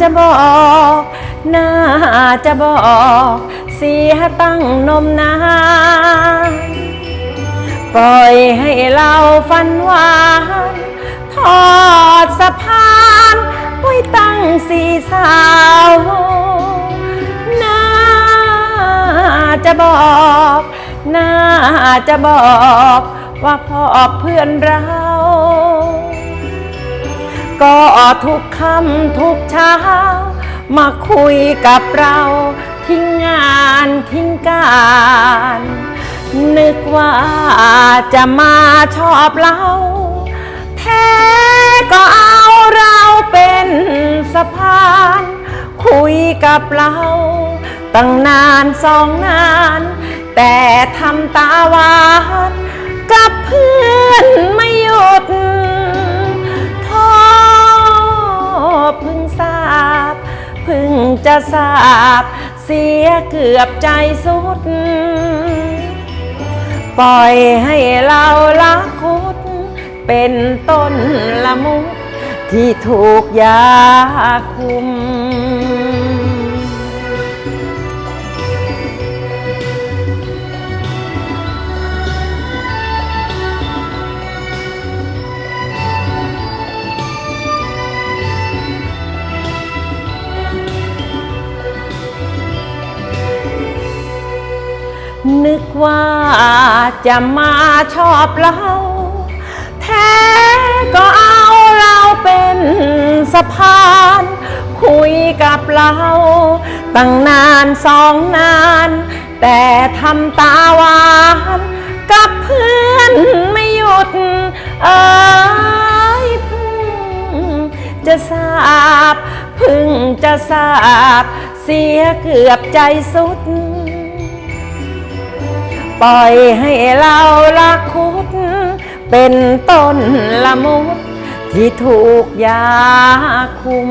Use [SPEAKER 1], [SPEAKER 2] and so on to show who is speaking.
[SPEAKER 1] จะบอกน่าจะบอกเสียตั้งนมนานปล่อยให้เราฝันหวานทอดสะพานไว้ตั้งสี่สาวน่าจะบอกน่าจะบอกว่าพ่อเพื่อนเรา ก็ทุกคำทุกเช้า มาคุยกับเราทิ้งงานทิ้งการ นึกว่าจะมาชอบเราแท้ก็เอาเราเป็นสะพาน คุยกับเราตั้งนานสองนาน แต่ทำตาหวานกับเพื่อนไม่หยุด จะสาบเสียเกือบใจสุด ปล่อยให้เราละคุด เป็นต้นละมุกที่ถูกยาคุม นึกว่าจะมาชอบเรา แท้ก็เอาเราเป็นสะพาน คุยกับเรา ตั้งนานสองนาน แต่ทำตาหวานกับเพื่อนไม่หยุด เอ้ยพึ่งจะทราบ พึ่งจะทราบ เสียเกือบใจสุด ปล่อยให้เราละคุด เป็นต้นละมุดที่ถูกยาคุม